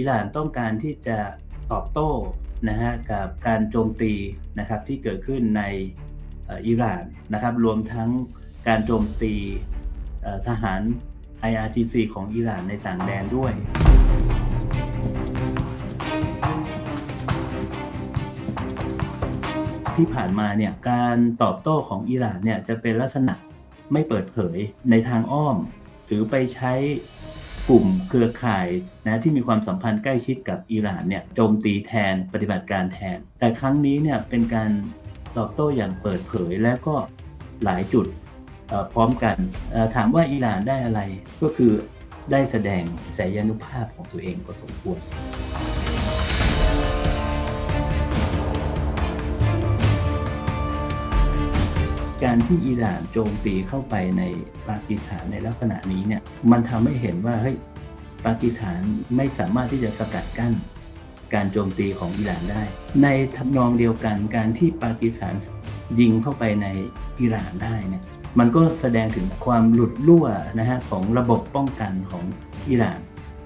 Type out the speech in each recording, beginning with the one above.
อิหร่านต้องการที่จะตอบโต้นะฮะกับการโจมตีนะครับที่เกิดขึ้นในอิหร่านนะครับรวมทั้งการโจมตีทหาร IRGC ของอิหร่านในต่างแดนด้วย ที่ผ่านมาเนี่ยการตอบโต้ของอิหร่านเนี่ยจะเป็นลักษณะไม่เปิดเผยในทางอ้อม หรือไปใช้ กลุ่มเครือข่ายนะที่มีความสัมพันธ์ใกล้ชิดกับอิหร่านเนี่ยโจมตีแทนปฏิบัติการแทน แต่ครั้งนี้เนี่ยเป็นการตอบโต้อย่างเปิดเผยและก็หลายจุดพร้อมกันถามว่าอิหร่านได้อะไรก็คือได้แสดงแสยานุภาพของตัวเองพอสมควร การที่อิหร่านโจมตีเข้าไปในปากีสถานในลักษณะนี้เนี่ยมันทำให้เห็นว่าเฮ้ยปากีสถานไม่สามารถที่จะสกัดกั้นการโจมตีของอิหร่านได้ ในทำนองเดียวกันการที่ปากีสถานยิงเข้าไปในอิหร่านได้เนี่ยมันก็แสดงถึงความหลุดรั่วนะฮะของระบบป้องกันของอิหร่าน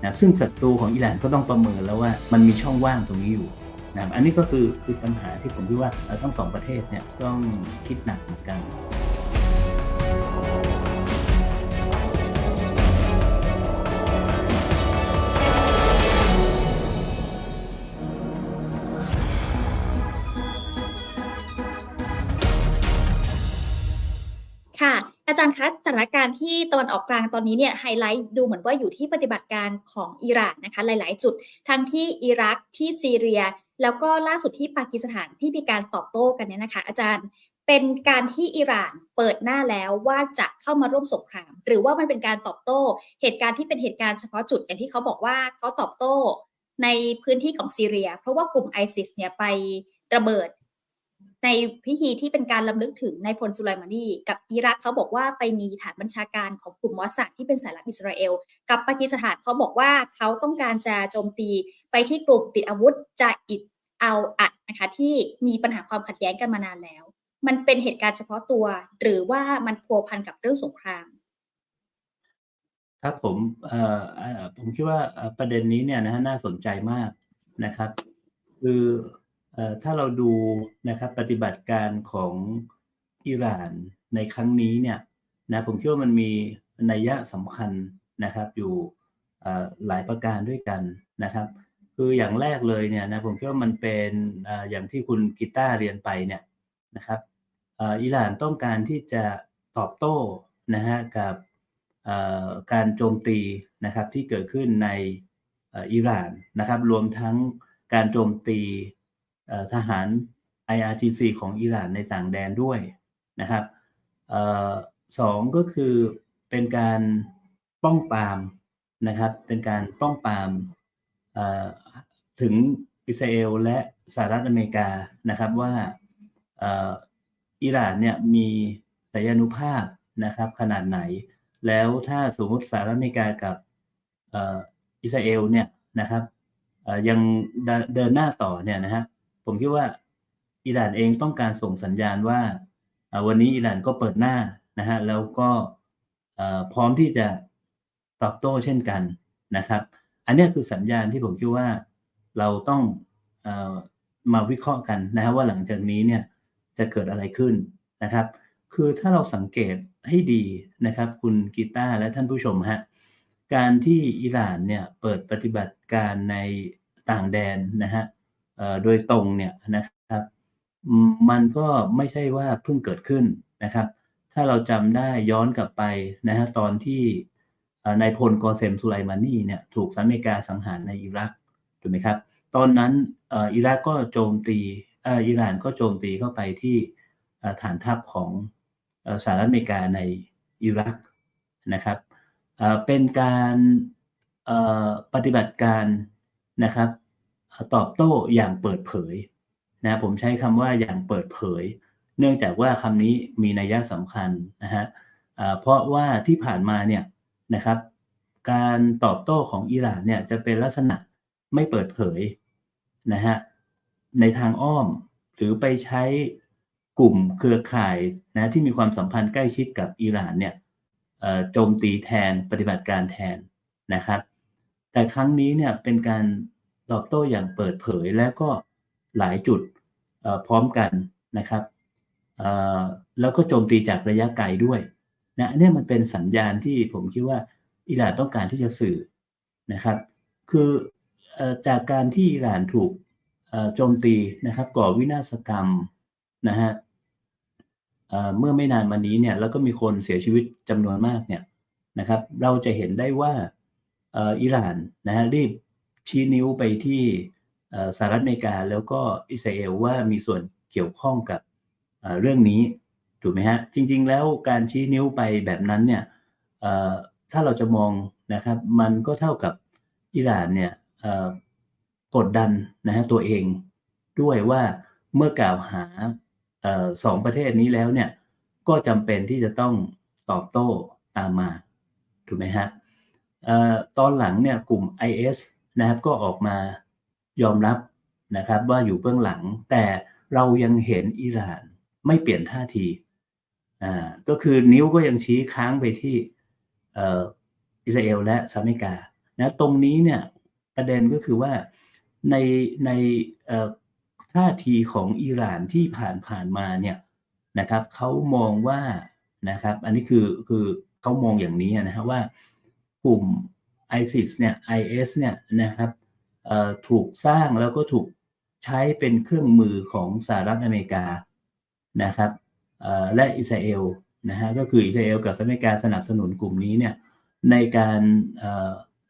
นะซึ่งศัตรูของอิหร่านก็ต้องประเมินแล้วว่ามันมีช่องว่างตรงนี้อยู่ นะอันนี้ก็คือคือปัญหาที่ผมคิดว่าทั้งสองประเทศเนี่ยต้องคิดหนักเหมือนกันค่ะ อาจารย์คะสถานการณ์ที่ตะวันออกกลางตอนนี้เนี่ยไฮไลท์ดูเหมือนว่าอยู่ที่ปฏิบัติการของอิหร่านนะคะหลาย ๆ จุด ทั้งที่อิรักที่ซีเรีย แล้วก็ล่าสุดที่ปากีสถานที่มีการตอบโต้กันเนี่ยนะคะ อาจารย์เป็นการที่อิหร่านเปิดหน้าแล้วว่าจะเข้ามาร่วมสงคราม หรือว่ามันเป็นการตอบโต้ เหตุการณ์ที่เป็นเหตุการณ์เฉพาะจุดอย่างที่เขาบอกว่าเขาตอบโต้ในพื้นที่ของซีเรีย เพราะว่ากลุ่มไอซิสเนี่ยไประเบิด ในพิธีที่เป็นการลำลึกถึงนายพลสุไลมานีกับอิรักเขาบอกว่าไปมีฐานบัญชาการของกลุ่มมอสซัดที่เป็นสายลับอิสราเอล กับปากีสถานเขาบอกว่าเขาต้องการจะโจมตีไปที่กลุ่มติดอาวุธจาอิดเอาอัดนะคะที่มีปัญหาความขัดแย้งกันมานานแล้ว มันเป็นเหตุการณ์เฉพาะตัว หรือว่ามันพัวพันกับเรื่องสงครามครับผมผมคิดว่าประเด็นนี้เนี่ยนะฮะน่าสนใจมากนะครับ คือ ถ้าเราดูนะครับปฏิบัติการของอิหร่านในครั้งนี้เนี่ยนะผมคิดว่ามันมีนัยยะสำคัญนะครับอยู่หลายประการด้วยกันนะครับคืออย่างแรกเลยเนี่ยนะผมคิดว่ามันเป็นอย่างที่คุณกิต้าเรียนไปเนี่ยนะครับอิหร่านต้องการที่จะตอบโต้นะฮะกับการโจมตีนะครับที่เกิดขึ้นในอิหร่านนะครับรวมทั้งการโจมตี ทหาร IRGC ของอิหร่านในต่างแดนด้วยนะครับสองก็คือเป็นการป้องปรามนะครับ เป็นการป้องปรามถึงอิสราเอลและสหรัฐอเมริกานะครับว่าอิหร่านเนี่ยมีสัญนุภาพนะครับขนาดไหน แล้วถ้าสมมติสหรัฐอเมริกากับอิสราเอลเนี่ยนะครับยังเดินหน้าต่อเนี่ยนะฮะ ผมคิดว่าอิหร่านเองต้องการส่งสัญญาณว่าวันนี้อิหร่านก็เปิดหน้านะฮะแล้วก็พร้อมที่จะตอบโต้เช่นกันนะครับ อันนี้คือสัญญาณที่ผมคิดว่าเราต้องมาวิเคราะห์กันนะฮะว่าหลังจากนี้เนี่ยจะเกิดอะไรขึ้นนะครับ คือถ้าเราสังเกตให้ดีนะครับ คุณกีตาร์และท่านผู้ชมฮะการที่อิหร่านเนี่ยเปิดปฏิบัติการในต่างแดนนะฮะ โดยตรงเนี่ยนะครับ มันก็ไม่ใช่ว่าเพิ่งเกิดขึ้นนะครับ ถ้าเราจำได้ย้อนกลับไปนะฮะตอนที่นายพลกอเซมสุไลมานีเนี่ยถูกสหรัฐอเมริกาสังหารในอิรักถูกไหมครับ ตอนนั้นอิรักก็โจมตีอิหร่านก็โจมตีเข้าไปที่ฐานทัพของสหรัฐอเมริกาในอิรักนะครับเป็นการปฏิบัติการนะครับ ตอบโต้อย่างเปิดเผยนะผมใช้คำว่าอย่างเปิดเผย เนื่องจากว่าคำนี้มีนัยยะสำคัญนะฮะเพราะว่าที่ผ่านมาเนี่ยนะครับ การตอบโต้ของอิหร่านเนี่ยจะเป็นลักษณะไม่เปิดเผยนะฮะในทางอ้อมหรือไปใช้กลุ่มเครือข่ายนะที่มีความสัมพันธ์ใกล้ชิดกับอิหร่านเนี่ยโจมตีแทนปฏิบัติการแทนนะครับ แต่ครั้งนี้เนี่ยเป็นการ ตอบโต้อย่างเปิดเผยและก็หลายจุดพร้อมกันนะครับแล้วก็โจมตีจากระยะไกลด้วยนะเนี้ยมันเป็นสัญญาณที่ผมคิดว่าอิหร่านต้องการที่จะสื่อนะครับ คือจากการที่อิหร่านถูกโจมตีนะครับ ก่อวินาศกรรมนะฮะเมื่อไม่นานมานี้เนี่ยแล้วก็มีคนเสียชีวิตจำนวนมากเนี่ยนะครับ เราจะเห็นได้ว่าอิหร่านนะฮะรีบ ชี้นิ้วไปที่สหรัฐอเมริกาแล้วก็อิสราเอลว่ามีส่วนเกี่ยวข้องกับเรื่องนี้ถูกไหมฮะจริง ๆ แล้วการชี้นิ้วไปแบบนั้นเนี่ยถ้าเราจะมองนะครับมันก็เท่ากับอิหร่านเนี่ยกดดันนะฮะตัวเองด้วยว่าเมื่อกล่าวหาสองประเทศนี้แล้วเนี่ยก็จำเป็นที่จะต้องตอบโต้ตามมาถูกไหมฮะออตอนหลังเนี่ยกลุ่ม IS นะครับก็ออกมายอมรับนะครับว่าอยู่เบื้องหลัง แต่เรายังเห็นอิหร่านไม่เปลี่ยนท่าทีอ่าก็คือนิ้วก็ยังชี้ค้างไปที่เอ่ออิสราเอลและสหรัฐอเมริกานะตรงนี้เนี่ยประเด็นก็คือว่าในในเอ่อท่าทีของอิหร่านที่ผ่านผ่านมาเนี่ยนะครับเขามองว่านะครับ อันนี้คือคือเขามองอย่างนี้นะฮะว่ากลุ่ม ISIS เนี่ย IS เนี่ยนะครับถูกสร้างแล้วก็ถูกใช้เป็นเครื่องมือของสหรัฐอเมริกานะครับและอิสราเอลนะฮะก็คืออิสราเอลกับสหรัฐอเมริกาสนับสนุนกลุ่มนี้เนี่ยในการ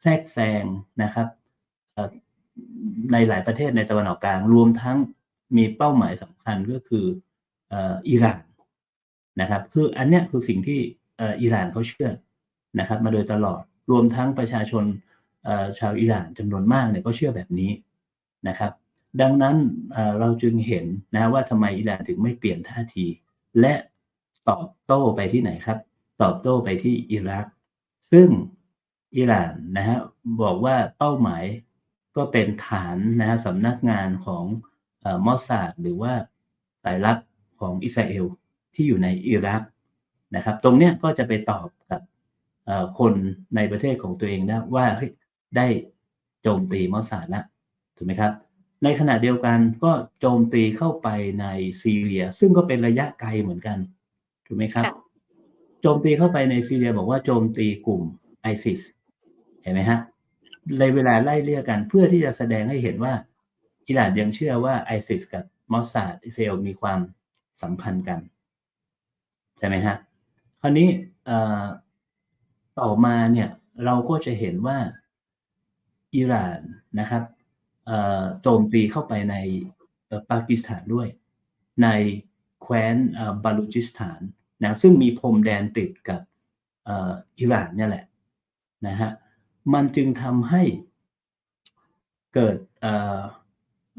แทรกแซงนะครับในหลายประเทศในตะวันออกกลาง รวมทั้งมีเป้าหมายสำคัญก็คืออิหร่านนะครับคืออันเนี้ยคือสิ่งที่อิหร่านเขาเชื่อนะครับ มาโดยตลอด รวมทั้งประชาชนชาวอิหร่านจำนวนมากเนี่ยก็เชื่อแบบนี้นะครับ ดังนั้นเราจึงเห็นนะว่าทำไมอิหร่านถึงไม่เปลี่ยนท่าที และตอบโต้ไปที่ไหนครับ ตอบโต้ไปที่อิรัก ซึ่งอิหร่านนะฮะบอกว่าเป้าหมายก็เป็นฐานนะฮะสำนักงานของอมอสซาดหรือว่าสายลับของอิสราเอลที่อยู่ในอิรักนะครับ ตรงเนี้ยก็จะไปตอบกับ คนในประเทศของตัวเองนะว่าเฮ้ยได้โจมตีมอสซาดแล้วถูกไหมครับ ในขณะเดียวกันก็โจมตีเข้าไปในซีเรีย ซึ่งก็เป็นระยะไกลเหมือนกันถูกไหมครับค่ะโจมตีเข้าไปในซีเรียบอกว่าโจมตีกลุ่มไอซิสเห็นไหมฮะในเวลาไล่เลี่ยกันเพื่อที่จะแสดงให้เห็นว่าอิหร่านยังเชื่อว่าไอซิสกับมอสซาดอิสราเอลมีความสัมพันธ์กัน ใช่ไหมฮะคราวนี้เอ่อ ต่อมาเนี่ยเราก็จะเห็นว่าอิหร่านนะครับโจมตีเข้าไปในปากีสถานด้วย ในแคว้นบาลูจิสถานนะซึ่งมีพรมแดนติดกับอิหร่านเนี่ยแหละนะฮะมันจึงทำให้เกิด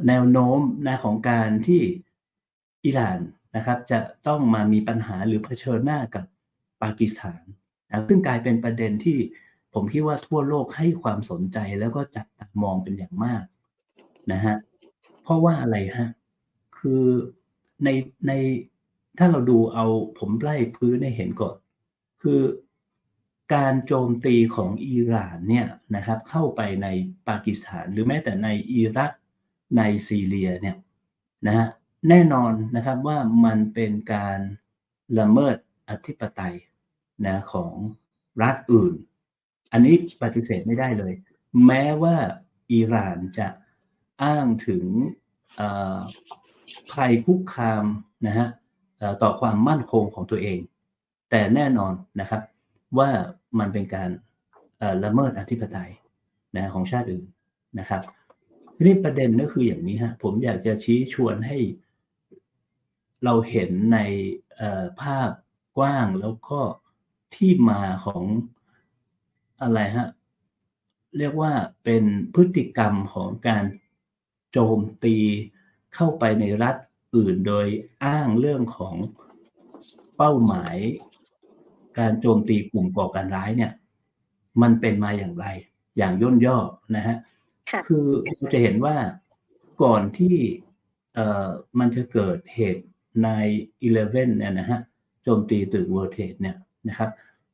แนวโน้มนะของการที่อิหร่านนะครับ จะต้องมามีปัญหาหรือเผชิญหน้ากับปากีสถาน นะซึ่งกลายเป็นประเด็นที่ผมคิดว่าทั่วโลกให้ความสนใจแล้วก็จับตามองเป็นอย่างมากนะฮะเพราะว่าอะไรฮะคือในในถ้าเราดูเอาผมไล่พื้นให้เห็นก่อนคือการโจมตีของอิหร่านเนี่ยนะครับเข้าไปในปากีสถานหรือแม้แต่ในอิรักในซีเรียเนี่ยนะฮะแน่นอนนะครับว่ามันเป็นการละเมิดอธิปไตย นะของรัฐอื่น อันนี้ปฏิเสธไม่ได้เลย แม้ว่าอิหร่านจะอ้างถึงภัยคุกคามนะฮะต่อความมั่นคงของตัวเอง แต่แน่นอนนะครับว่ามันเป็นการละเมิดอธิปไตยนะของชาติอื่นนะครับทีนี้ประเด็นก็คืออย่างนี้ฮะผมอยากจะชี้ชวนให้เราเห็นในภาพกว้างแล้วก็ ที่มาของอะไรฮะ เรียกว่าเป็นพฤติกรรมของการโจมตีเข้าไปในรัฐอื่นโดยอ้างเรื่องของเป้าหมาย การโจมตีกลุ่มก่อการร้ายเนี่ย มันเป็นมาอย่างไร อย่างย่นย่อนะฮะค่ะคือเราจะเห็นว่าก่อนที่เอ่อมันจะเกิดเหตุใน 11เนี่ยนะฮะโจมตีตึก World Trade เนี่ยนะครับ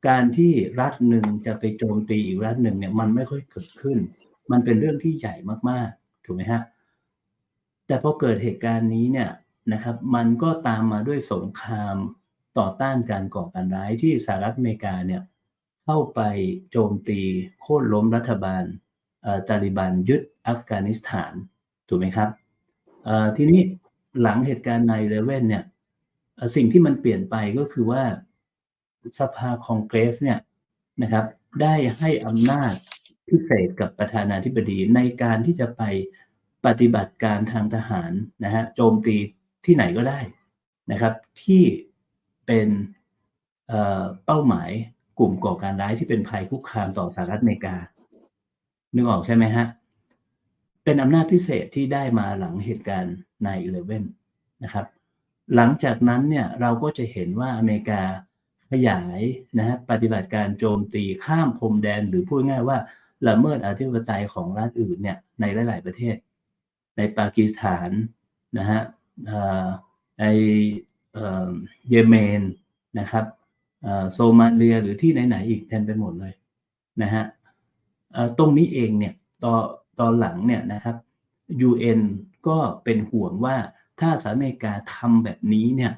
การที่รัฐหนึ่งจะไปโจมตีอีกรัฐหนึ่งเนี่ยมันไม่ค่อยเกิดขึ้น มันเป็นเรื่องที่ใหญ่มากๆ ถูกไหมฮะ แต่พอเกิดเหตุการณ์นี้เนี่ยนะครับ มันก็ตามมาด้วยสงครามต่อต้านการก่อการร้ายที่สหรัฐอเมริกาเนี่ยเข้าไปโจมตีโค่นล้มรัฐบาลอ่อตาลิบันยึดอัฟกานิสถาน ถูกไหมครับทีนี้หลังเหตุการณ์ในเลเว่นเนี่ยสิ่งที่มันเปลี่ยนไปก็คือว่า สภาคองเกรสเนี่ยนะครับ ได้ให้อำนาจพิเศษกับประธานาธิบดีในการที่จะไปปฏิบัติการทางทหารนะฮะโจมตีที่ไหนก็ได้นะครับ ที่เป็นเอ่อเป้าหมายกลุ่มก่อการร้ายที่เป็นภัยคุกคามต่อสหรัฐอเมริกา นึกออกใช่ไหมฮะเป็นอำนาจพิเศษที่ได้มาหลังเหตุการณ์ใน11นะครับ หลังจากนั้นเนี่ยเราก็จะเห็นว่าอเมริกา ขยายนะฮะปฏิบัติการโจมตีข้ามพรมแดนหรือพูดง่ายว่าละเมิดอธิปไตยของรัฐอื่นเนี่ยในหลาย ๆ ประเทศ ในปากีสถานนะฮะเอ่อในเอ่อเยเมนนะครับโซมาเลียหรือที่ไหน ๆ อีกเต็มไปหมดเลยนะฮะตรงนี้เองเนี่ยตอนตอนหลังเนี่ยนะครับ UN ก็เป็นห่วงว่าถ้าสหรัฐอเมริกาทำแบบนี้เนี่ย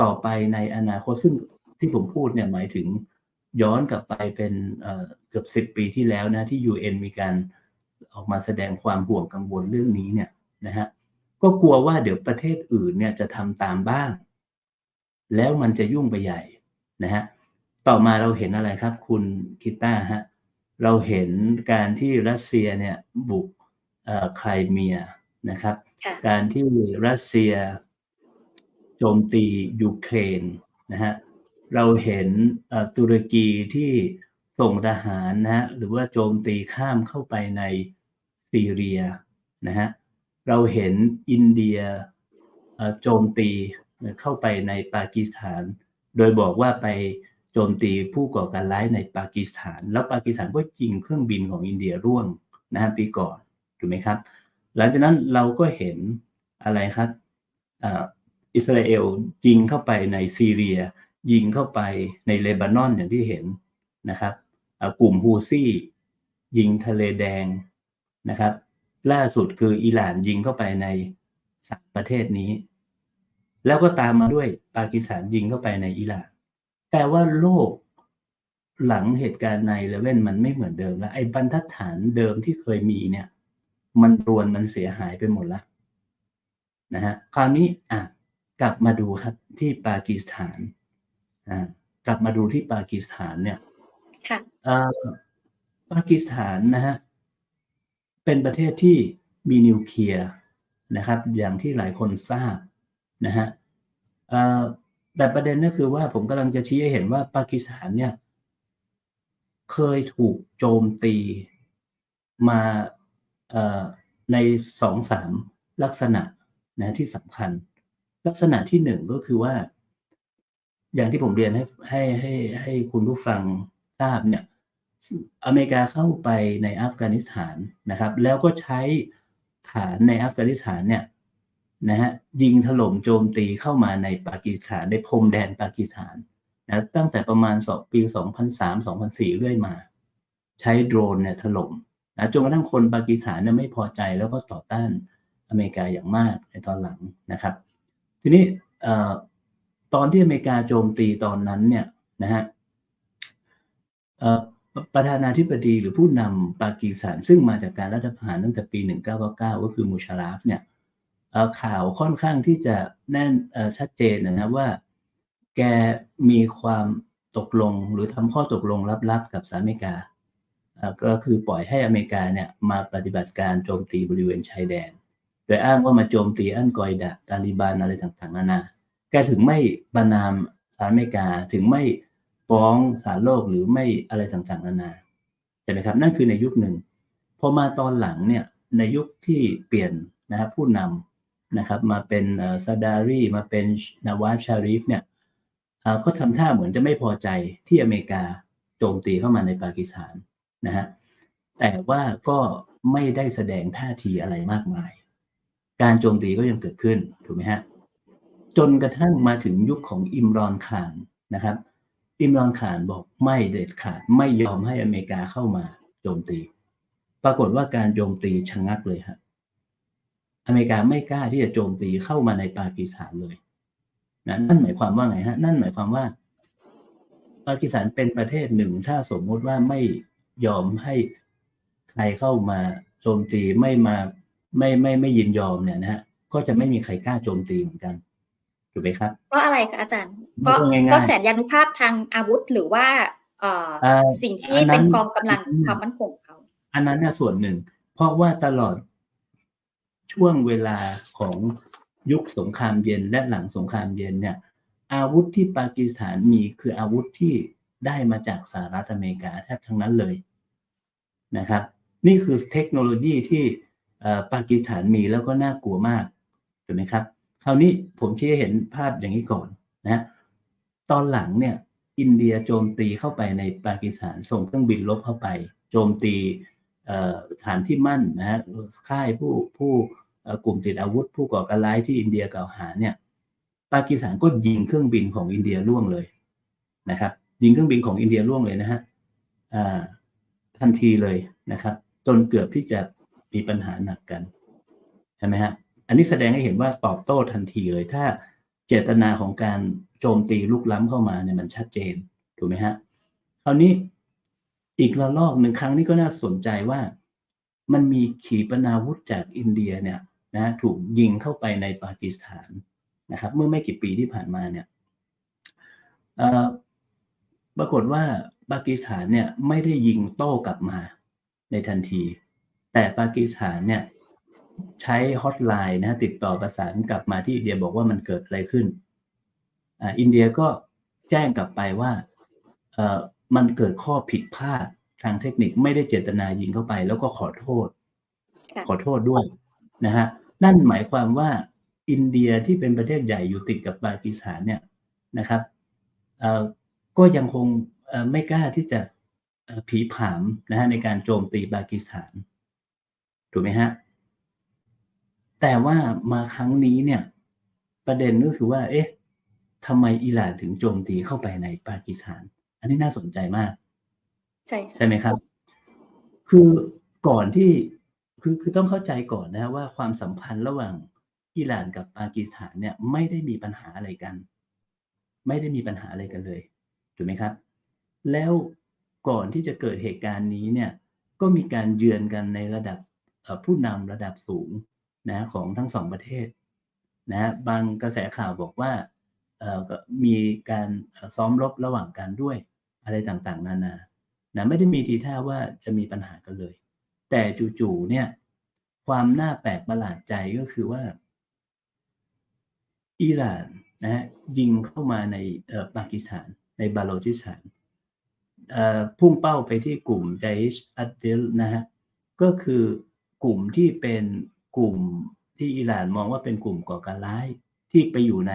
ต่อไปในอนาคตซึ่ง ที่ผมพูดเนี่ยหมายถึงย้อนกลับไปเป็นเอ่อเกือบสิบปีที่แล้วนะที่ UN มีการออกมาแสดงความห่วงกังวลเรื่องนี้เนี่ยนะฮะก็กลัวว่าเดี๋ยวประเทศอื่นเนี่ยจะทำตามบ้าง แล้วมันจะยุ่งไปใหญ่นะฮะต่อมาเราเห็นอะไรครับ คุณคิต้าฮะเราเห็นการที่รัสเซียเนี่ยบุกเอ่อไครเมียนะครับค่ะการที่รัสเซียโจมตียูเครนนะฮะ เราเห็นอ่อตุรกีที่ส่งทหารนะฮะหรือว่าโจมตีข้ามเข้าไปในซีเรียนะฮะเราเห็นอินเดียอ่อโจมตีเข้าไปในปากีสถาน โดยบอกว่าไปโจมตีผู้ก่อการร้ายในปากีสถาน แล้วปากีสถานก็ยิงเครื่องบินของอินเดียร่วงนะฮะปีก่อนถูกไหมครับ หลังจากนั้นเราก็เห็นอะไรครับอ่าอิสราเอลยิงเข้าไปในซีเรีย ยิงเข้าไปในเลบานอนอย่างที่เห็นนะครับกลุ่มฮูซี่ ยิงทะเลแดงนะครับ ล่าสุดคืออิหร่านยิงเข้าไปในสามประเทศนี้ แล้วก็ตามมาด้วยปากีสถานยิงเข้าไปในอิหร่านแปลว่าโลกหลังเหตุการณ์ในเลเว่นมันไม่เหมือนเดิมแล้วไอ้บรรทัดฐานเดิมที่เคยมีเนี่ย มันรวนมันเสียหายไปหมดแล้วนะฮะคราวนี้อะกลับมาดูครับที่ปากีสถาน กลับมาดูที่ปากีสถานเนี่ยค่ะเอ่อปากีสถานนะฮะเป็นประเทศที่มีนิวเคลียร์นะครับ อย่างที่หลายคนทราบนะฮะเอ่อแต่ประเด็นก็คือว่าผมกำลังจะชี้ให้เห็นว่าปากีสถานเนี่ยเคยถูกโจมตีมาเอ่อในสองสามลักษณะนะที่สำคัญ ลักษณะที่หนึ่งก็คือว่า อย่างที่ผมเรียนให้ให้ให้ให้คุณผู้ฟังทราบเนี่ยอเมริกาเข้าไปในอัฟกานิสถานนะครับ แล้วก็ใช้ฐานในอัฟกานิสถานเนี่ยนะฮะยิงถล่มโจมตีเข้ามาในปากีสถานในพรมแดนปากีสถานนะตั้งแต่ประมาณสองปี 2003-2004 เรื่อยมา ใช้โดรนเนี่ยถล่มนะจนกระทั่งคนปากีสถานเนี่ยไม่พอใจแล้วก็ต่อต้านอเมริกาอย่างมากในตอนหลังนะครับ ทีนี้ ตอนที่อเมริกาโจมตีตอนนั้นเนี่ยนะฮะประธานาธิบดีหรือผู้นำปากีสถานซึ่งมาจากการรัฐประหารตั้งแต่ปี 1999 ก็คือมูชาราฟเนี่ยข่าวค่อนข้างที่จะแน่นชัดเจนนะครับว่าแกมีความตกลงหรือทำข้อตกลงลับๆกับสหรัฐอเมริกา ก็คือปล่อยให้อเมริกาเนี่ยมาปฏิบัติการโจมตีบริเวณชายแดน โดยอ้างว่ามาโจมตีอันกอยดะตาลิบันอะไรต่างๆนานา แกถึงไม่ประนามสหรัฐอเมริกาถึงไม่ฟ้องศาลโลกหรือไม่อะไรต่างๆนานาใช่ไหมครับ นั่นคือในยุคหนึ่งพอมาตอนหลังเนี่ยในยุคที่เปลี่ยนนะครับผู้นำนะครับมาเป็นซาดารีมาเป็นนาวาชาริฟเนี่ยเอ่อก็ทำท่าเหมือนจะไม่พอใจที่อเมริกาโจมตีเข้ามาในปากีสถานนะฮะแต่ว่าก็ไม่ได้แสดงท่าทีอะไรมากมาย การโจมตีก็ยังเกิดขึ้นถูกไหมฮะ จนกระทั่งมาถึงยุคของอิมรอนขานนะครับ อิมรานขานบอกไม่เด็ดขาดไม่ยอมให้อเมริกาเข้ามาโจมตี ปรากฏว่าการโจมตีชะงักเลยฮะอเมริกาไม่กล้าที่จะโจมตีเข้ามาในปากีสถานเลยนะนั่นหมายความว่าไงฮะ นั่นหมายความว่า ปากีสถานเป็นประเทศหนึ่ง ถ้าสมมุติว่าไม่ยอมให้ใครเข้ามาโจมตีไม่มาไม่ไม่ไม่ยินยอมเนี่ยนะฮะก็จะไม่มีใครกล้าโจมตีเหมือนกัน ถูกไหมครับ เพราะอะไรคะอาจารย์ไม่เพราะต้องง่ายๆเพราะแสนยานุภาพทางอาวุธหรือว่าเอ่อเอ่อสิ่งที่อันนั้เป็นนกองกำลังอืมความมั่นคงของเขา อันนั้นน่ะส่วนหนึ่ง เพราะว่าตลอดช่วงเวลาของยุคสงครามเย็นและหลังสงครามเย็นเนี่ย อาวุธที่ปากีสถานมีคืออาวุธที่ได้มาจากสหรัฐอเมริกาแทบทั้งนั้นเลยนะครับ นี่คือเทคโนโลยีที่เอ่อปากีสถานมีแล้วก็น่ากลัวมากถูกไหมครับ คราวนี้ผมชี้ให้เห็นภาพอย่างนี้ก่อนนะตอนหลังเนี่ยอินเดียโจมตีเข้าไปในปากีสถานส่งเครื่องบินลบเข้าไป โจมตีฐานที่มั่นนะฮะค่ายผู้ผู้กลุ่มติดอาวุธ ผู้ก่อการร้ายที่อินเดียกล่าวหาเนี่ยปากีสถานก็ยิงเครื่องบินของอินเดียร่วงเลยนะครับยิงเครื่องบินของอินเดียร่วงเลยนะฮะทันทีเลยนะครับ จนเกือบที่จะมีปัญหาหนักกันใช่ไหมฮะ อันนี้แสดงให้เห็นว่าตอบโต้ทันทีเลยถ้าเจตนาของการโจมตีลุกล้ำเข้ามาเนี่ยมันชัดเจนถูกไหมฮะคราวนี้อีกระลอกหนึ่งครั้งนี้ก็น่าสนใจว่ามันมีขีปนาวุธจากอินเดียเนี่ยนะถูกยิงเข้าไปในปากีสถานนะครับ เมื่อไม่กี่ปีที่ผ่านมาเนี่ยปรากฏว่าปากีสถานเนี่ยไม่ได้ยิงโต้กลับมาในทันที แต่ปากีสถานเนี่ย ใช้ฮอตไลน์นะติดต่อประสานกลับมาที่อินเดียบอกว่ามันเกิดอะไรขึ้นอ่าอินเดียก็แจ้งกลับไปว่าเอ่อมันเกิดข้อผิดพลาดทางเทคนิคไม่ได้เจตนายิงเข้าไป แล้วก็ขอโทษค่ะขอโทษด้วยนะฮะนั่นหมายความว่าอินเดียที่เป็นประเทศใหญ่อยู่ติดกับปากีสถานเนี่ยนะครับเอ่อก็ยังคงเอ่อไม่กล้าที่จะเอ่อผีผามนะฮะในการโจมตีปากีสถานถูกไหมฮะ แต่ว่ามาครั้งนี้เนี่ย ประเด็นก็คือว่า เอ๊ะทำไมอิหร่านถึงโจมตีเข้าไปในปากีสถาน อันนี้น่าสนใจมาก ใช่ค่ะใช่ไหมครับ คือก่อนที่คือคือต้องเข้าใจก่อนนะว่าความสัมพันธ์ระหว่างอิหร่านกับปากีสถานเนี่ย ไม่ได้มีปัญหาอะไรกัน ไม่ได้มีปัญหาอะไรกันเลยถูกไหมครับ แล้วก่อนที่จะเกิดเหตุการณ์นี้เนี่ย ก็มีการเยือนกันในระดับเอ่อผู้นำระดับสูง นะของทั้งสองประเทศนะบางกระแสข่าวบอกว่ามีการซ้อมรบระหว่างกันด้วยอะไรต่างๆ นานานะไม่ได้มีทีท่าว่าจะมีปัญหากันเลย แต่จู่ๆเนี่ยความน่าแปลกประหลาดใจก็คือว่า อิหร่านนะฮะยิงเข้ามาในปากีสถานในบาโลจิสถานพุ่งเป้าไปที่กลุ่มไดชอัดเดลนะฮะก็คือกลุ่มที่เป็น กลุ่มที่อิหร่านมองว่าเป็นกลุ่มก่อการร้าย ที่ไปอยู่ใน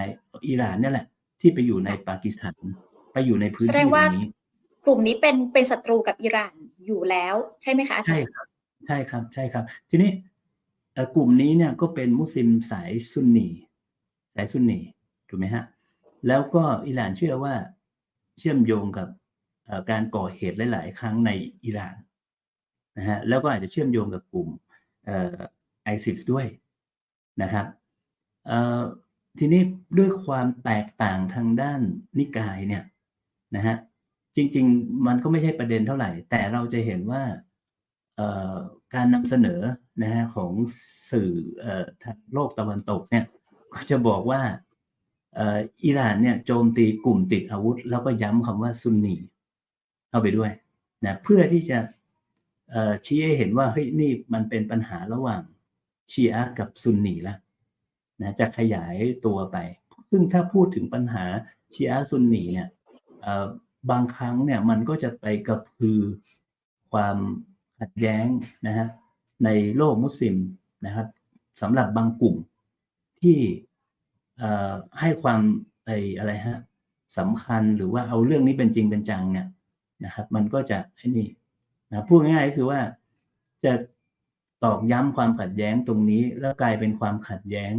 อิหร่านเนี่ยแหละ ที่ไปอยู่ในปากีสถานไปอยู่ในพื้นแสดที่งตรว่างนี้กลุ่มนี้เป็นเป็นศัตรูกับอิหร่านอยู่แล้วใช่ไหมคะอาจาใช่รย์ครับใช่ครับใช่ครับ ทีนี้เอ่อกลุ่มนี้เนี่ยก็เป็นมุสลิมสายซุนนีสายซุนนีถูกไหมฮะแล้วก็อิหร่านเชื่อว่าเชื่อมโยงกับเอ่อการก่อเหตุหลาย ๆ ครั้งในอิหร่านนะฮะแล้วก็อาจจะเชื่อมโยงกับกลุ่ม ไอซิสด้วยนะครับทีนี้ด้วยความแตกต่างทางด้านนิกายเนี่ยนะฮะจริง ๆ มันก็ไม่ใช่ประเด็นเท่าไหร่ แต่เราจะเห็นว่าการนำเสนอนะฮะของสื่อเอ่อทางโลกตะวันตกเนี่ยก็จะบอกว่าอิหร่านเนี่ยโจมตีกลุ่มติดอาวุธ แล้วก็ย้ำคำว่าซุนนีเข้าไปด้วยนะเพื่อที่จะชี้ให้เห็นว่าเฮ้ยนี่มันเป็นปัญหาระหว่าง ชีอะกับซุนนีล้วนะจะขยายตัวไป ซึ่งถ้าพูดถึงปัญหาชีอะซุนนีเนี่ยบางครั้งเนี่ยมันก็จะไปกระพือความขัดแย้งนะฮะในโลกมุสลิมนะครับสำหรับบางกลุ่มที่ให้ความไออะไรฮะสำคัญหรือว่าเอาเรื่องนี้เป็นจริงเป็นจังเนี่ยนะครับ มันก็จะไอ้นี่นะพูดง่ายๆก็คือว่าจะ ตอกย้ำความขัดแย้งตรงนี้ แล้วกลายเป็นความขัดแย้ง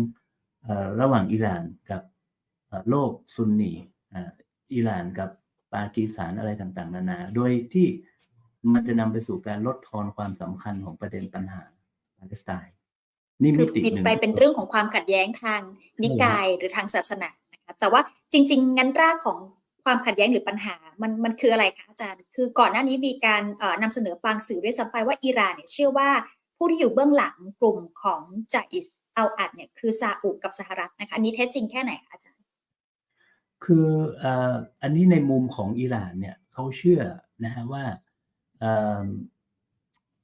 เอ่อระหว่างอิหร่านกับเอ่อโลกซุนนีอ่าอิหร่านกับปปากีสถานอะไรต่างๆ นานา โดยที่มันจะนำไปสู่การลดทอนความสำคัญของประเด็นปัญหาปาเลสไตน์นี่คืมิอติปิดหนึ่งไปเป็นเรื่องของความขัดแย้งทางนิกายหรือทางศาสนานะคะแต่ว่าจริง ๆ งั้นรากของความขัดแย้งหรือปัญหา มันมันคืออะไรคะอาจารย์ คือก่อนหน้านี้มีการเอ่อนำเสนอบางสื่อด้วยซ้ำไปว่าอิหร่านเนี่ยเชื่อว่า ผู้ที่อยู่เบื้องหลังกลุ่มของจาอิสเอัลอัดเนี่ยคือซาอุกับสหรัฐนะคะอันนี้เท็จจริงแค่ไหนคะอาจารย์ คืออันนี้ในมุมของอิหร่านเนี่ยเขาเชื่อนะฮะว่า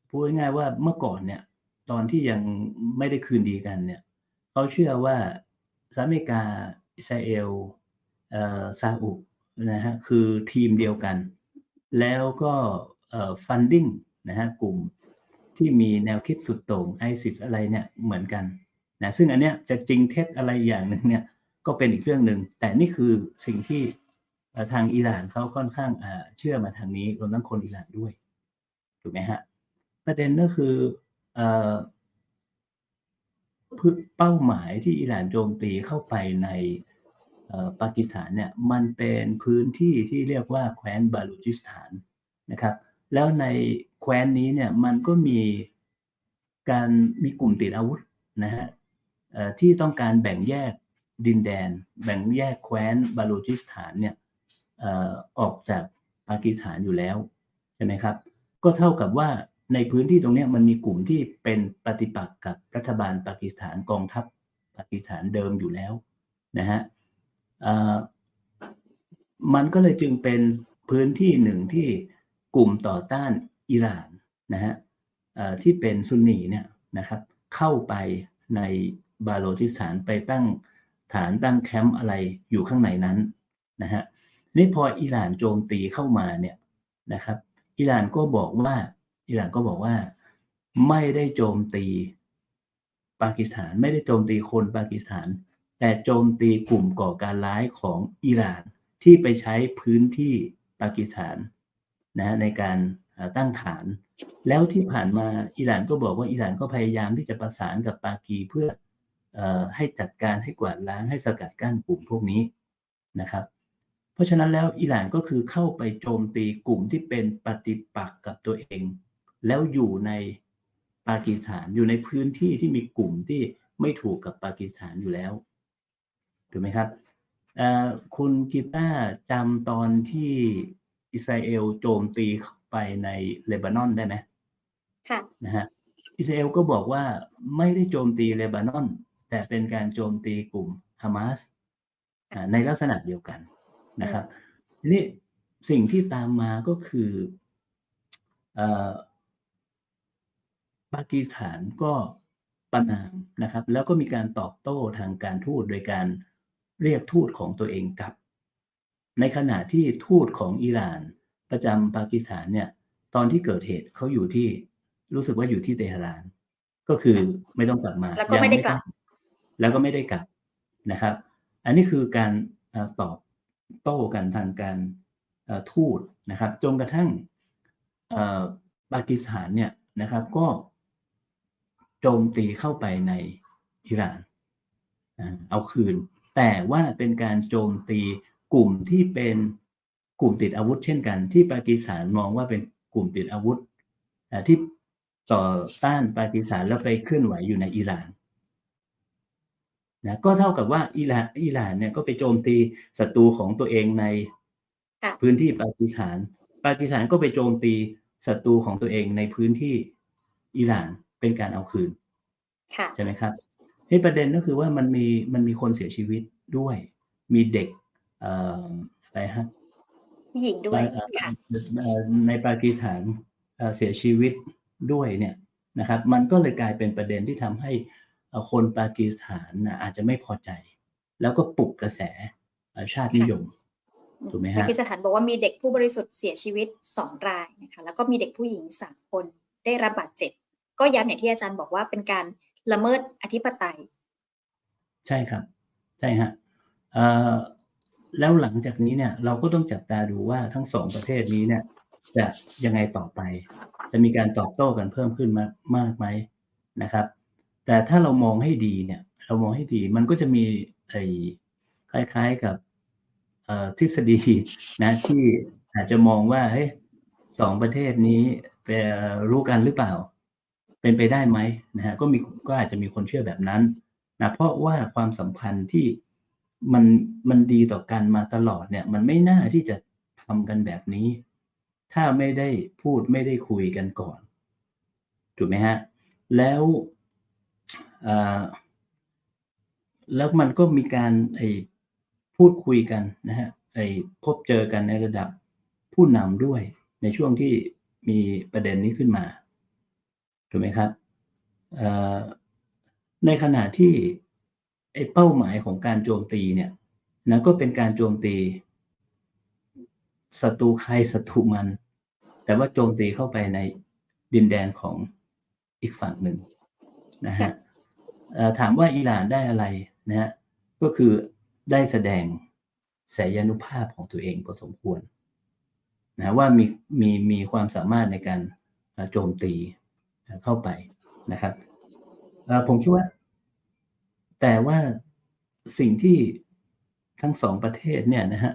พูดง่ายๆว่าเมื่อก่อนเนี่ยตอนที่ยังไม่ได้คืนดีกันเนี่ยเขาเชื่อว่าสหรัฐอเมริกาอิสราเอลซาอุนะฮะคือทีมเดียวกัน แล้วก็เอ่อ funding นะฮะกลุ่ม ที่มีแนวคิดสุดโต่งไอซิสอะไรเนี่ยเหมือนกันนะซึ่งอันเนี้ยจะจริงเท็จอะไรอย่างหนึ่งเนี่ยก็เป็นอีกเรื่องหนึ่งแต่นี่คือสิ่งที่ทางอิหร่านเขาค่อนข้างเชื่อมาทางนี้รวมทั้งคนอิหร่านด้วยถูกไหมฮะประเด็นก็คือเป้าหมายที่อิหร่านโจมตีเข้าไปในปากีสถานเนี่ยมันเป็นพื้นที่ที่เรียกว่าแคว้นบาลูจิสถานนะครับ แล้วใน แคว้นนี้เนี่ยมันก็มีการมีกลุ่มติดอาวุธนะฮะที่ต้องการแบ่งแยกดินแดน แบ่งแยกแคว้นบาลูจิสถานเนี่ยออกจากปากีสถานอยู่แล้วใช่ไหมครับ ก็เท่ากับว่าในพื้นที่ตรงนี้มันมีกลุ่มที่เป็นปฏิปักษ์กับรัฐบาลปากีสถานกองทัพปากีสถานเดิมอยู่แล้วนะฮะมันก็เลยจึงเป็นพื้นที่หนึ่งที่กลุ่มต่อต้าน อิหร่านนะฮะที่เป็นซุนนีเนี่ยนะครับเข้าไปในบาโลชิสถานไปตั้งฐานตั้งแคมป์อะไรอยู่ข้างในนั้นนะฮะนี่พออิหร่านโจมตีเข้ามาเนี่ยนะครับ อิหร่านก็บอกว่าอิหร่านก็บอกว่าไม่ได้โจมตีปากีสถาน ไม่ได้โจมตีคนปากีสถาน แต่โจมตีกลุ่มก่อการร้ายของอิหร่านที่ไปใช้พื้นที่ปากีสถานนะฮะในการ ตั้งฐาน แล้วที่ผ่านมาอิหร่านก็บอกว่าอิหร่านก็พยายามที่จะประสานกับปากีเพื่ออให้จัดการให้กวาดล้างให้สกัดกั้นกลุ่มพวกนี้นะครับ เพราะฉะนั้นแล้วอิหร่านก็คือเข้าไปโจมตีกลุ่มที่เป็นปฏิปักษ์กับตัวเอง แล้วอยู่ในปากีสถานอยู่ในพื้นที่ที่มีกลุ่มที่ไม่ถูกกับปากีสถานอยู่แล้วถูกไหมครับคุณกีตาร์จำตอนที่อิสราเอลโจมตีเขา ไปในเลบานอนได้ไหมค่ะนะฮะอิสราเอลก็บอกว่าไม่ได้โจมตีเลบานอน แต่เป็นการโจมตีกลุ่มฮามาสอ่าในลักษณะเดียวกันนะครับทีนี่สิ่งที่ตามมาก็คือเอ่อปากีสถานก็ประนามนะครับ แล้วก็มีการตอบโต้ทางการทูตโดยการเรียกทูตของตัวเองกลับ ในขณะที่ทูตของอิหร่าน ประจำปากีสถานเนี่ย ตอนที่เกิดเหตุเขาอยู่ที่รู้สึกว่าอยู่ที่เตหะราน ก็คือไม่ต้องกลับมา แล้วก็ไม่ได้กลับยังต้องแล้วก็ไม่ได้กลับนะครับ อันนี้คือการเอ่อตอบโต้กันทางการเอ่อทูตนะครับจนกระทั่งเอ่อปากีสถานเนี่ยนะครับก็โจมตีเข้าไปในอิหร่านอ่าเอาคืน แต่ว่าเป็นการโจมตีกลุ่มที่เป็น กลุ่มติดอาวุธเช่นกัน ที่ปากีสถานมองว่าเป็นกลุ่มติดอาวุธอ่าที่ต่อต้านปากีสถานแล้วไปเคลื่อนไหวอยู่ในอิหร่านนะก็เท่ากับว่าอิหร่านอิหร่านเนี่ยก็ไปโจมตีศัตรูของตัวเองในค่ะพื้นที่ปากีสถาน ปากีสถานก็ไปโจมตีศัตรูของตัวเองในพื้นที่อิหร่านเป็นการเอาคืนค่ะใช่ไหมครับที่ประเด็นก็คือว่ามันมีมันมีคนเสียชีวิตด้วย มีเด็กเอ่ออะไรฮะ ผู้หญิงด้วยเอ่อค่ะเอ่อในปากีสถานเอ่อเสียชีวิตด้วยเนี่ยนะครับ มันก็เลยกลายเป็นประเด็นที่ทำให้เอ่อคนปากีสถานน่ะอาจจะไม่พอใจ แล้วก็ปลุกกระแสเอ่อชาตินิยมถูกไหมฮะปากีสถานบอกว่ามีเด็กผู้บริสุทธิ์เสียชีวิตสองรายนะคะแล้วก็มีเด็กผู้หญิงสามคนได้รับบาดเจ็บ ก็ย้ำอย่างที่อาจารย์บอกว่าเป็นการละเมิดอธิปไตย ใช่ครับ ใช่ฮะเอ่อ แล้วหลังจากนี้เนี่ย เราก็ต้องจับตาดูว่าทั้งสองประเทศนี้เนี่ย จะยังไงต่อไป จะมีการตอบโต้กันเพิ่มขึ้นมามากไหมนะครับ แต่ถ้าเรามองให้ดีเนี่ย เรามองให้ดีมันก็จะมีไอ้คล้าย ๆกับทฤษฎีนะที่อาจจะมองว่าเฮ้ยสองประเทศนี้เป็นรู้กันหรือเปล่า เป็นไปได้ไหมนะฮะก็มีก็อาจจะมีคนเชื่อแบบนั้นนะเพราะว่าความสัมพันธ์ที่ มันมันดีต่อกันมาตลอดเนี่ย มันไม่น่าที่จะทำกันแบบนี้ ถ้าไม่ได้พูดไม่ได้คุยกันก่อน ถูกไหมฮะ แล้วแล้วมันก็มีการไอ้พูดคุยกันนะฮะไอ้พบเจอกันในระดับผู้นำด้วยในช่วงที่มีประเด็นนี้ขึ้นมา ถูกไหมครับในขณะที่ ไอ้เป้าหมายของการโจมตีเนี่ยนะก็เป็นการโจมตีศัตรูใครศัตรูมัน แต่ว่าโจมตีเข้าไปในดินแดนของอีกฝั่งหนึ่งนะฮะเอ่อถามว่าอิหร่านได้อะไรนะฮะก็คือได้แสดงแสยานุภาพของตัวเองพอสมควรนะว่ามีมีมีความสามารถในการโจมตีเข้าไปนะครับเอ่อผมคิดว่า แต่ว่าสิ่งที่ทั้งสองประเทศเนี่ยนะฮะ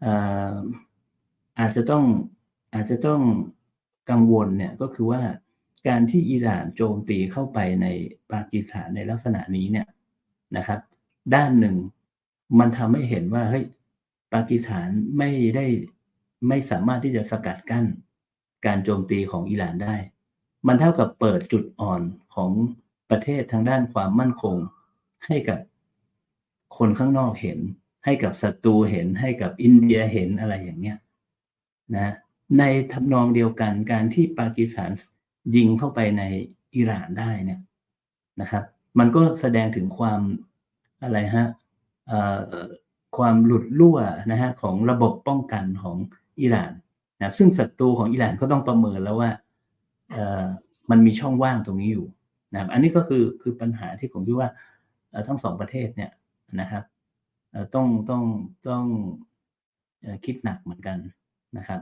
เอ่ออาจจะต้องอาจจะต้องกังวลเนี่ยก็คือว่าการที่อิหร่านโจมตีเข้าไปในปากีสถานในลักษณะนี้เนี่ยนะครับ ด้านหนึ่งมันทำให้เห็นว่าเฮ้ยปากีสถานไม่ได้ไม่สามารถที่จะสกัดกั้นการโจมตีของอิหร่านได้ มันเท่ากับเปิดจุดอ่อนของประเทศทางด้านความมั่นคง ให้กับคนข้างนอกเห็น ให้กับศัตรูเห็น ให้กับอินเดียเห็นอะไรอย่างเงี้ยนะในทำนองเดียวกันการที่ปากีสถานยิงเข้าไปในอิหร่านได้เนี่ยนะครับ มันก็แสดงถึงความอะไรฮะความหลุดรั่วนะฮะของระบบป้องกันของอิหร่านนะซึ่งศัตรูของอิหร่านก็ต้องประเมินแล้วว่ามันมีช่องว่างตรงนี้อยู่นะครับอันนี้ก็คือคือปัญหาที่ผมคิดว่า ทั้งสองประเทศเนี่ยนะครับต้องต้องต้องคิดหนักเหมือนกันนะครับ